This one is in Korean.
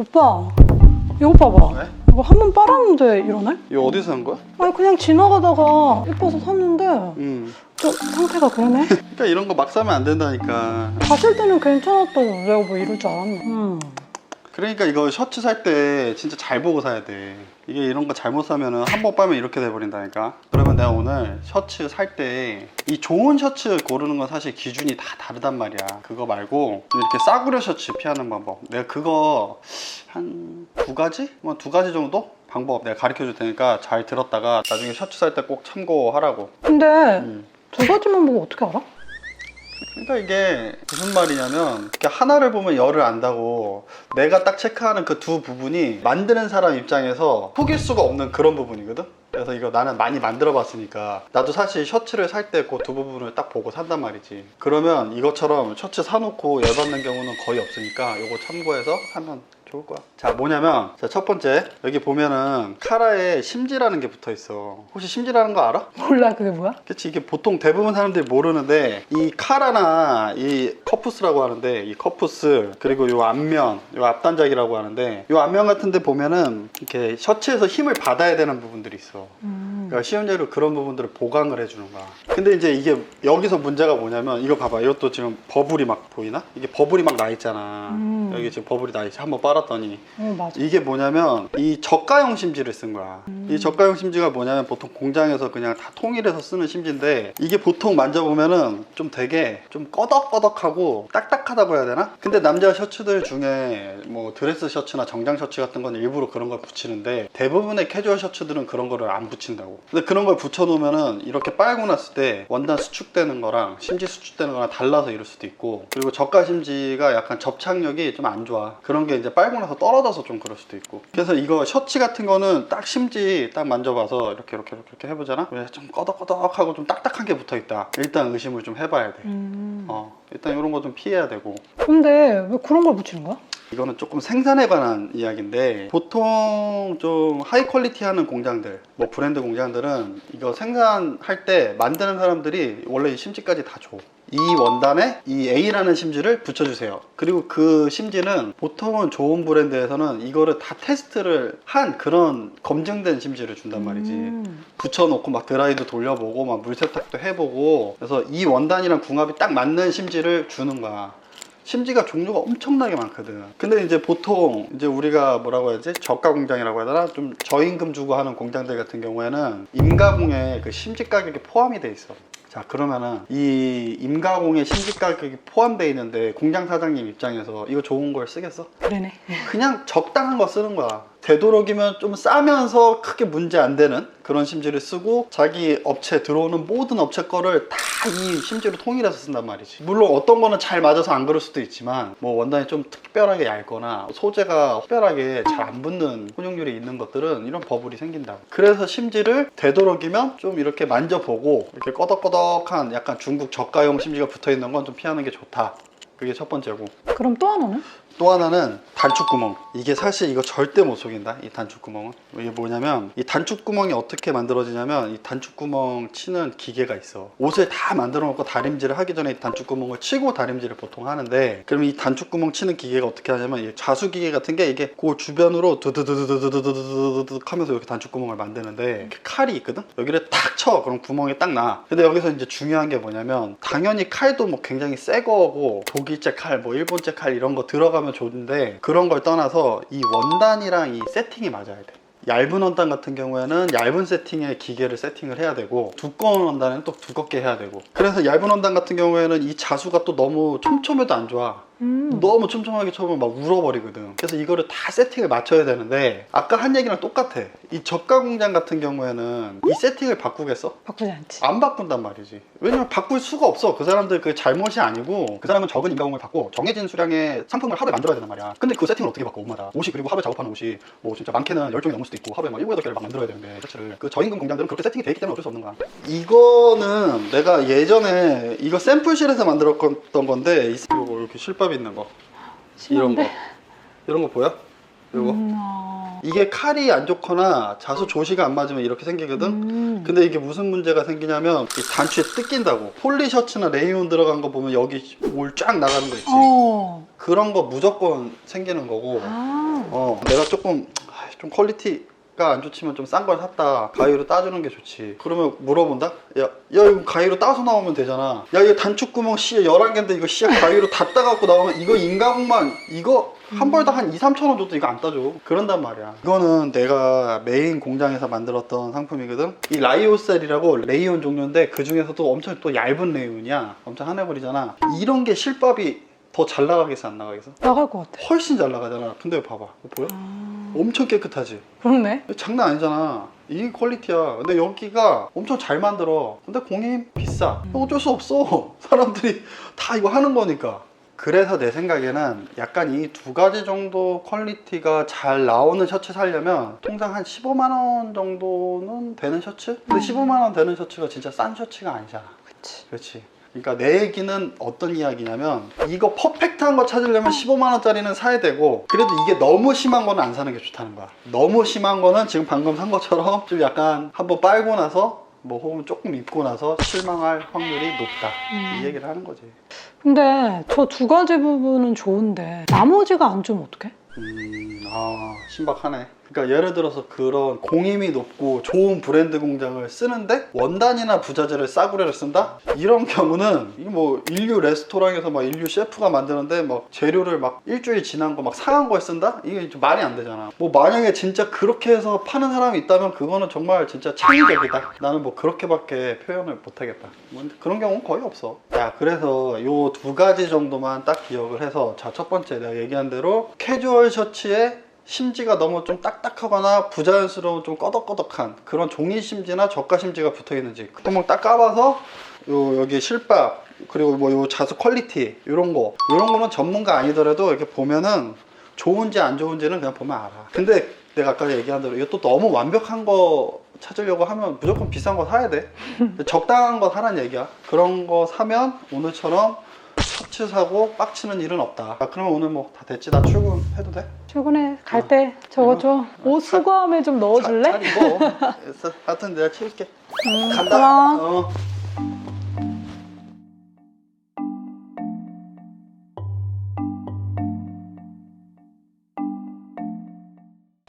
오빠 이거 봐봐 왜? 이거 한 번 빨았는데 이러네? 이거 어디서 산 거야? 아니 그냥 지나가다가 예뻐서 샀는데 음. 좀 상태가 그러네 그러니까 이런 거 막 사면 안 된다니까. 봤을 때는 괜찮았다고 내가 뭐 이럴 줄 알았네 음. 그러니까 이거 셔츠 살 때 진짜 잘 보고 사야 돼. 이게 이런 거 잘못 사면은 한번 빨면 이렇게 돼버린다니까. 그러면 내가 오늘 셔츠 살 때 이 좋은 셔츠 고르는 건 사실 기준이 다 다르단 말이야. 그거 말고 이렇게 싸구려 셔츠 피하는 방법. 내가 그거 한 두 가지? 뭐 두 가지 정도? 방법 내가 가르쳐 줄 테니까 잘 들었다가 나중에 셔츠 살 때 꼭 참고하라고. 근데 음. 두 가지만 보고 어떻게 알아? 그러니까 이게 무슨 말이냐면 하나를 보면 열을 안다고 내가 딱 체크하는 그 두 부분이 만드는 사람 입장에서 속일 수가 없는 그런 부분이거든? 그래서 이거 나는 많이 만들어 봤으니까 나도 사실 셔츠를 살 때 그 두 부분을 딱 보고 산단 말이지. 그러면 이것처럼 셔츠 사놓고 열받는 경우는 거의 없으니까 이거 참고해서 하면 좋을 거야 자 뭐냐면 자, 첫 번째 여기 보면은 카라에 심지라는 게 붙어 있어 혹시 심지라는 거 알아? 몰라 그게 뭐야? 그치 이게 보통 대부분 사람들이 모르는데 이 카라나 이 커푸스라고 하는데 이 커푸스 그리고 요 앞면 요 앞단작이라고 하는데 요 앞면 같은 데 보면은 이렇게 셔츠에서 힘을 받아야 되는 부분들이 있어 음. 그러니까 예로 그런 부분들을 보강을 해주는 거야 근데 이제 이게 여기서 문제가 뭐냐면 이거 봐봐 이것도 지금 버블이 막 보이나? 이게 버블이 막 나 있잖아 음. 여기 지금 버블이 나 있지 한번 빨았더니 어 맞아 이게 뭐냐면 이 저가형 심지를 쓴 거야. 이 저가형 심지가 뭐냐면 보통 공장에서 그냥 다 통일해서 쓰는 심지인데 이게 보통 만져보면은 좀 되게 좀 꺼덕꺼덕하고 딱딱하다고 해야 되나? 근데 남자 셔츠들 중에 뭐 드레스 셔츠나 정장 셔츠 같은 건 일부러 그런 걸 붙이는데 대부분의 캐주얼 셔츠들은 그런 거를 안 붙인다고. 근데 그런 걸 붙여놓으면은 이렇게 빨고 났을 때 원단 수축되는 거랑 심지 수축되는 거랑 달라서 이럴 수도 있고 그리고 저가 심지가 약간 접착력이 좀 안 좋아. 그런 게 이제 빨고 나서 떨어져서 좀 그럴 수도 있고. 그래서 이거 셔츠 같은 거는 딱 심지 딱 만져봐서 이렇게 이렇게 이렇게, 이렇게 해보잖아. 왜좀 꺼덕꺼덕하고 좀 딱딱한 게 붙어 있다. 일단 의심을 좀 해봐야 돼. 음. 어, 일단 이런 거 좀 피해야 되고. 근데 왜 그런 걸 붙이는 거야? 이거는 조금 생산에 관한 이야기인데 보통 좀 하이 퀄리티 하는 공장들 뭐 브랜드 공장들은 이거 생산할 때 만드는 사람들이 원래 이 심지까지 다 줘. 이 원단에 이 A라는 심지를 붙여주세요. 그리고 그 심지는 보통은 좋은 브랜드에서는 이거를 다 테스트를 한 그런 검증된 심지를 준단 말이지. 음. 붙여놓고 막 드라이도 돌려보고 막 물세탁도 해보고 그래서 이 원단이랑 궁합이 딱 맞는 심지를 주는 거야. 심지가 종류가 엄청나게 많거든. 근데 이제 보통 이제 우리가 뭐라고 해야지 저가 공장이라고 해야 되나 좀 저임금 주고 하는 공장들 같은 경우에는 임가공에 그 심지 가격이 포함이 돼 있어. 자 그러면은 이 임가공에 심지 가격이 포함되어 있는데 공장 사장님 입장에서 이거 좋은 걸 쓰겠어? 그러네 그냥 적당한 거 쓰는 거야. 되도록이면 좀 싸면서 크게 문제 안 되는 그런 심지를 쓰고 자기 업체 들어오는 모든 업체 거를 다 이 심지로 통일해서 쓴단 말이지. 물론 어떤 거는 잘 맞아서 안 그럴 수도 있지만 뭐 원단이 좀 특별하게 얇거나 소재가 특별하게 잘 안 붙는 혼용률이 있는 것들은 이런 버블이 생긴다. 그래서 심지를 되도록이면 좀 이렇게 만져보고 이렇게 꺼덕꺼덕한 약간 중국 저가용 심지가 붙어 있는 건 좀 피하는 게 좋다. 그게 첫 번째고. 그럼 또 하나는? 또 하나는 단축 구멍. 이게 사실 이거 절대 못 속인다. 이 단축 구멍은. 이게 뭐냐면 이 단축 구멍이 어떻게 만들어지냐면 이 단축 구멍 치는 기계가 있어. 옷을 다 만들어 놓고 다림질을 하기 전에 이 단축 구멍을 치고 다림질을 보통 하는데 그럼 이 단축 구멍 치는 기계가 어떻게 하냐면 이 자수 기계 같은 게 이게 그 주변으로 두두두두두두두두두두 하면서 이렇게 단축 구멍을 만드는데 이렇게 칼이 있거든. 여기를 탁 쳐. 그럼 구멍이 딱 나. 근데 여기서 이제 중요한 게 뭐냐면 당연히 칼도 뭐 굉장히 새 거고 독일제 칼, 뭐 일본제 칼 이런 거 들어가면 좋은데 그런 걸 떠나서 이 원단이랑 이 세팅이 맞아야 돼. 얇은 원단 같은 경우에는 얇은 세팅의 기계를 세팅을 해야 되고 두꺼운 원단은 또 두껍게 해야 되고 그래서 얇은 원단 같은 경우에는 이 자수가 또 너무 촘촘해도 안 좋아 음. 너무 촘촘하게 쳐보면 막 울어버리거든. 그래서 이거를 다 세팅을 맞춰야 되는데 아까 한 얘기랑 똑같아. 이 저가 공장 같은 경우에는 이 세팅을 바꾸겠어? 바꾸지 않지 안 바꾼단 말이지. 왜냐면 바꿀 수가 없어. 그 사람들 그 잘못이 아니고 그 사람은 적은 인가공을 받고 정해진 수량의 상품을 하루에 만들어야 된단 말이야. 근데 그 세팅을 어떻게 바꿔 옷마다. 옷이 그리고 하루에 작업하는 옷이 뭐 진짜 많게는 10종이 넘을 수도 있고 하루에 막 7, 8개를 막 만들어야 되는데 셔츠를. 그 저임금 공장들은 그렇게 세팅이 돼 있기 때문에 어쩔 수 없는 거야. 이거는 내가 예전에 이거 샘플실에서 만들었던 건데 이- 이거 이렇게 실밥 있는 거. 이런 거. 이런 거 보여? 이거. 음, 아... 이게 칼이 안 좋거나 자수 조시가 안 맞으면 이렇게 생기거든. 음. 근데 이게 무슨 문제가 생기냐면 이 단추에 뜯긴다고. 폴리 셔츠나 레이온 들어간 거 보면 여기 올 쫙 나가는 거 있지. 어. 그런 거 무조건 생기는 거고. 아. 어, 내가 조금 아, 좀 퀄리티 가 안 좋지만 좀 싼 걸 샀다. 가위로 따주는 게 좋지. 그러면 물어본다? 야, 야 이거 가위로 따서 나오면 되잖아. 야 이거 단축구멍 씨에 11개인데 이거 씨에 가위로 다 따갖고 나오면 이거 인가공만 이거 한 벌당 한 2, 3천 원 줘도 이거 안 따줘. 그런단 말이야. 이거는 내가 메인 공장에서 만들었던 상품이거든. 이 라이오셀이라고 레이온 종류인데 그 중에서도 엄청 또 얇은 레이온이야. 엄청 하네버리잖아. 이런 게 실밥이 더 잘 나가겠어 안 나가겠어? 나갈 것 같아. 훨씬 잘 나가잖아. 근데 봐봐. 보여? 아. 엄청 깨끗하지? 그렇네. 장난 아니잖아. 이 퀄리티야. 근데 여기가 엄청 잘 만들어. 근데 공임 비싸. 어쩔 수 없어. 사람들이 다 이거 하는 거니까. 그래서 내 생각에는 약간 이 두 가지 정도 퀄리티가 잘 나오는 셔츠 사려면 통상 한 15만 원 정도는 되는 셔츠? 근데 15만 원 되는 셔츠가 진짜 싼 셔츠가 아니잖아. 그렇지. 그러니까 내 얘기는 어떤 이야기냐면 이거 퍼펙트한 거 찾으려면 15만 원짜리는 사야 되고 그래도 이게 너무 심한 거는 안 사는 게 좋다는 거야. 너무 심한 거는 지금 방금 산 것처럼 좀 약간 한번 빨고 나서 뭐 혹은 조금 입고 나서 실망할 확률이 높다. 음. 이 얘기를 하는 거지. 근데 저 두 가지 부분은 좋은데 나머지가 안 좋으면 어떡해? 음, 아, 신박하네. 그러니까 예를 들어서 그런 공임이 높고 좋은 브랜드 공장을 쓰는데 원단이나 부자재를 싸구려를 쓴다? 이런 경우는 뭐 인류 레스토랑에서 막 인류 셰프가 만드는데 막 재료를 막 일주일 지난 거 막 상한 거에 쓴다? 이게 좀 말이 안 되잖아. 뭐 만약에 진짜 그렇게 해서 파는 사람이 있다면 그거는 정말 진짜 창의적이다. 나는 뭐 그렇게밖에 표현을 못 하겠다. 뭐 그런 경우는 거의 없어. 자, 그래서 요 두 가지 정도만 딱 기억을 해서 자, 첫 번째 내가 얘기한 대로 캐주얼 셔츠에 심지가 너무 좀 딱딱하거나 부자연스러운 좀 꺼덕꺼덕한 그런 종이 심지나 저가 심지가 붙어 있는지 구멍 딱 까봐서 요 여기 실밥 그리고 뭐 요 자수 퀄리티 이런 거 이런 거는 전문가 아니더라도 이렇게 보면은 좋은지 안 좋은지는 그냥 보면 알아. 근데 내가 아까 얘기한 대로 이것도 너무 완벽한 거 찾으려고 하면 무조건 비싼 거 사야 돼. 적당한 거 사란 얘기야. 그런 거 사면 오늘처럼 셔츠 사고 빡치는 일은 없다. 아, 그러면 오늘 뭐 다 됐지? 나 출근해도 돼? 출근해 갈 때 저거 줘. 옷 수거함에 좀 넣어줄래? 잘 입어. 그래서 하여튼 내가 치울게. 음, 간다. 고마워. 어.